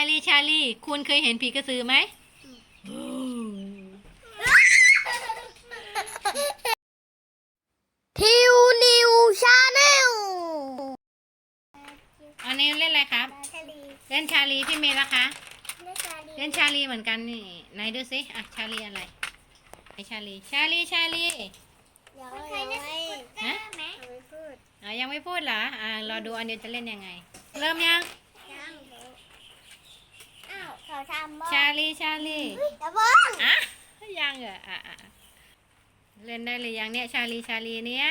าลีชาลีคุณเคยเห็นผีกระสือไหมทิวนิวชาแนลอันนี้เล่นอะไรครับชาลีเล่นชาลีพี่เมย์ละคะเล่นชาลีเล่นชาลีเหมือนกันนี่ไหนดูสิอะชาลีอะไรไหนชาลีชาลีชาลีเดี๋ยวเคยเล่นสกูตเตอร์ไหมไม่พูดอะยังไม่พูดเหรออ่ารอดูอันเดียวจะเล่นยังไง เริ่มยังยัง อ้าวเขาทำบ้ชาลีชาลีอย่าบ้องอะยังเหรออะอะอะเล่นได้หรือยังเนี่ยชาลีชาลีเนี่ย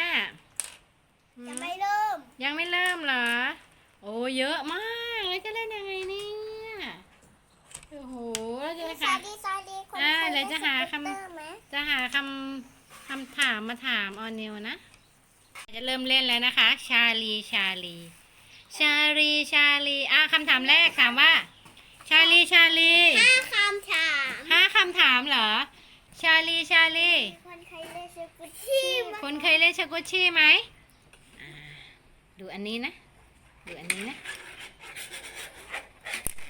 อืมจะไม่เริ่ม ยังไม่เริ่มเหรอ โอ้เยอะมากแล้วจะเล่นยังไงเนี่ยโอ้โหแล้วจะชาหาลีชาลีคนอ่าเคยเดี๋ยวจะหาคำเล่นสกูตเตอร์ไหมจะหาคำคำถามมาถามออนนิวนะ จะเริ่มเล่นแล้วนะคะ ชาลีชาลี ชาลีชาลีอะคำถามแรกถามว่า ชาลีชาลีห้าคำถามห้าคำถามเหรอ ชาลีชาลีคนเคยเล่นสกูตที่ไหมคุณเคยเล่นชากุชี่ไหมอ่าดูอันนี้นะ ดูอันนี้นะ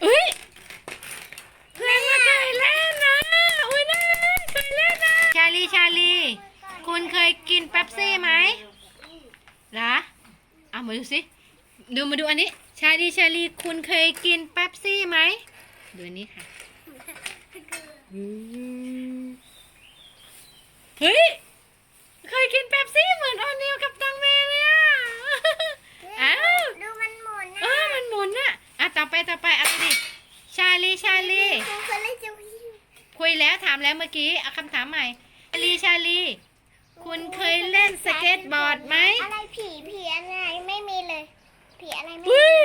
เอ้ยเพื่อนมาเคยเล่นนะอุ้ยน่าเคยเล่นนะชาลีชาลี คุณเคยกินเป๊ปซี่ไหมเหรอเอามาดูสิ ดูมาดูอันนี้ ชาลีชาลีคุณเคยกินเป๊ปซี่ไหมดูอันนี้ค่ะอืมเฮ้ย เคยกินเป๊ปซี่เหมือนออนิวกับตังเมเลยอะอ้าวดูมันหมุนเออมันหมุนอะอะต่อไปต่อไปอะไรดิชาลีชาลีคุณเคยเล่นสกูตที่คุยแล้วถามแล้วเมื่อกี้เอาคำถามใหม่ชาลีชาลีคุณเคยเล่นสเก็ตบอร์ดไหมอะไรผีผีอะไรไม่มีเลย ผีอะไรไม่เฮ้ย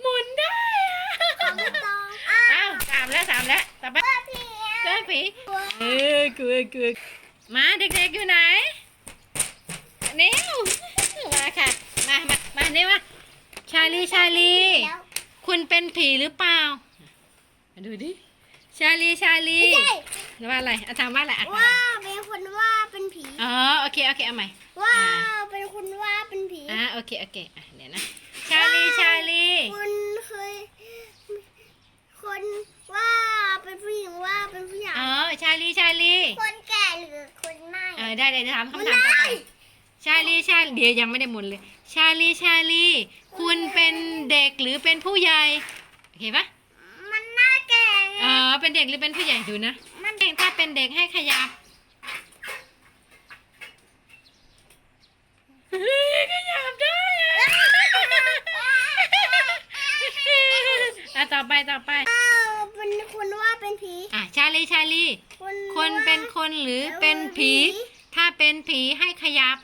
หมุนได้อะของตองอ้าอ้าวถามแล้วถามแล้วต่อไปผีเกิอะดผีเออกลัวกลัวมาเด็กๆอยู่ไหนนิวมาค่ะมามามานี่มาชาลีชาลี แล้วคุณเป็นผีหรือเปล่ามาดูดิชาลีชาลีไม่ใช่ว่าอะไรอะถามว่าอะไรอะว่าเป็นคนว่าเป็นผี อ๋อโอเคโอเคเอาใหม่ ว่าเป็นคนว่าเป็นผี อ่าโอเคโอเคอะเดี๋ยวนะ ลีชาลีคุณเคยคนว่าเป็นผู้หญิงว่าเป็นผู้ชายอ๋อชาลีชาลี คนแก่หรือคนไม่เออได้เลยถามคำถามต่อไปชาลีชาลีเดี๋ยวยังไม่ได้หมุนเลย ชาลีชาลี คุณเป็นเด็กหรือเป็นผู้ใหญ่โอเคปะมันหน้าแก่ไงอ๋อเป็นเด็กหรือเป็นผู้ใหญ่ดูนะมันถ้าเป็นเด็กให้ขยับเฮ้ยขยับได้อะอะ ต่อไปต่อไป อ้าวเป็นคนว่าเป็นผี อะชาลีชาลีคนคนเป็นคนหรือเป็นผี ถ้าเป็นผีให้ขยับ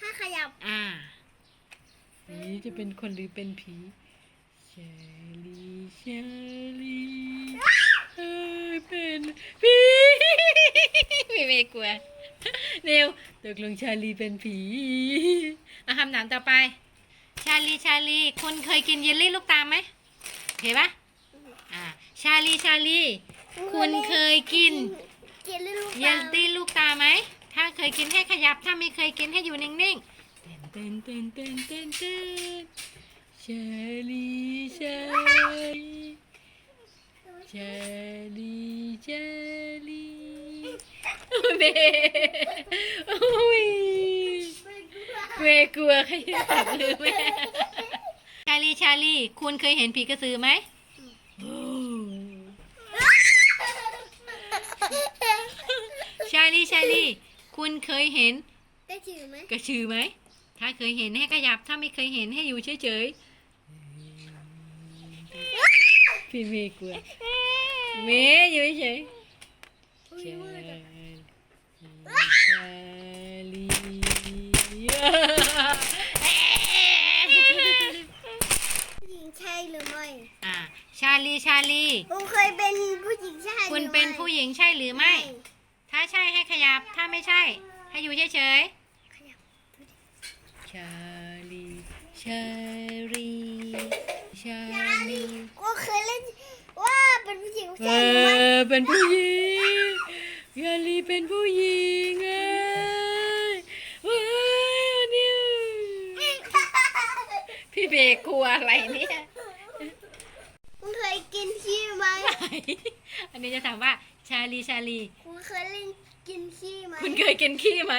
ถ้าขยับ อ่าผีจะเป็นคนหรือเป็นผีชาลีชาลีเอ้ยเป็นผีไม่ไม่กลัวเร็วตกลงชาลีเป็นผีอะคำถามต่อไป ชาลีชาลีคุณเคยกินเยลลี่ลูกตาลไหมเห็นปะอ่า ชาลีชาลีคุณเคยกินกินลูกเยลลี่ลูกตาไหม ถ้าเคยกินให้ขยับ ถ้าไม่เคยกินให้อยู่นิ่งๆเต้นเต้นเต้นเต้นเต้นชาลีชาลีชาลีชาลีโอ้ยเบโอ้ยเวกลัวขยับมือแม่ชาลีชาลีคุณเคยเห็นผีกระสือไหมาลีชาลีคุณเคยเห็นได้ถือไหมกระชือไหม ถ้าเคยเห็นให้ขยับ ถ้าไม่เคยเห็นให้อยู่เฉยๆ พี่เมย์กลัวเมย์อยู่เฉยๆชาชาลีผู้หญิงใช่หรือไม่อ่าชาลีชาลี ผมเคยเป็นผู้หญิงใช่หรือคุณเป็นผู้หญิงใช่หรือไม่ ถ้าใช่ให้ขยับ ถ้าไม่ใช่ ให้อยู่เฉยๆขยับชาลีชาลีชาลีก็เคยเล่นว่าเป็นผู้หญิงเอใช่หรือไม่อเป็นผู้หญิงชาลีเป็นผู้หญิงเอ้ยเว้ยอันนี้พี่เบกกลัวอะไรเนี่ยคุณเคยกินขี้ไหม อันนี้จะถามว่าชาลีชาลี คุณเคยเล่นกินขี้ไหมคุณเคยกินขี้ไหม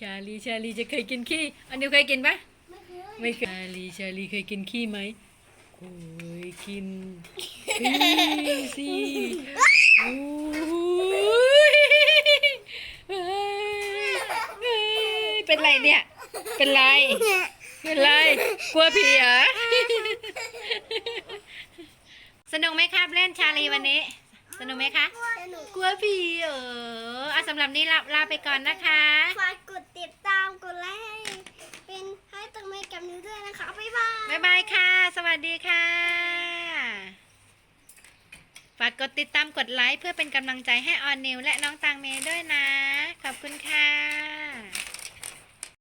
ชาลีชาลีจะเคยกินขี้ อันนี้เคยกินปะไม่เคยไม่เคย ชาลีชาลีเคยกินขี้ไหมเคยกินขี้สิโอ้ยเฮ้ยเฮ้ยเป็นไรเนี่ย เป็นไร เป็นไร กลัวผีเหรอ สนุกไหมครับเล่นชาลีวันนี้ สนุกไหมคะ สนุกกลัวผีเอออะสำหรับนี้ลาลาไปก่อนนะคะ ฝากกดติดตามกดไลค์ให้เป็นให้ตังเมกับนิวด้วยนะคะ บ๊ายบาย บ๊ายบายค่ะ สวัสดีค่ะ ฝากกดติดตามกดไลค์เพื่อเป็นกำลังใจให้ออนนิวและน้องตังเมย์ด้วยนะ ขอบคุณค่ะ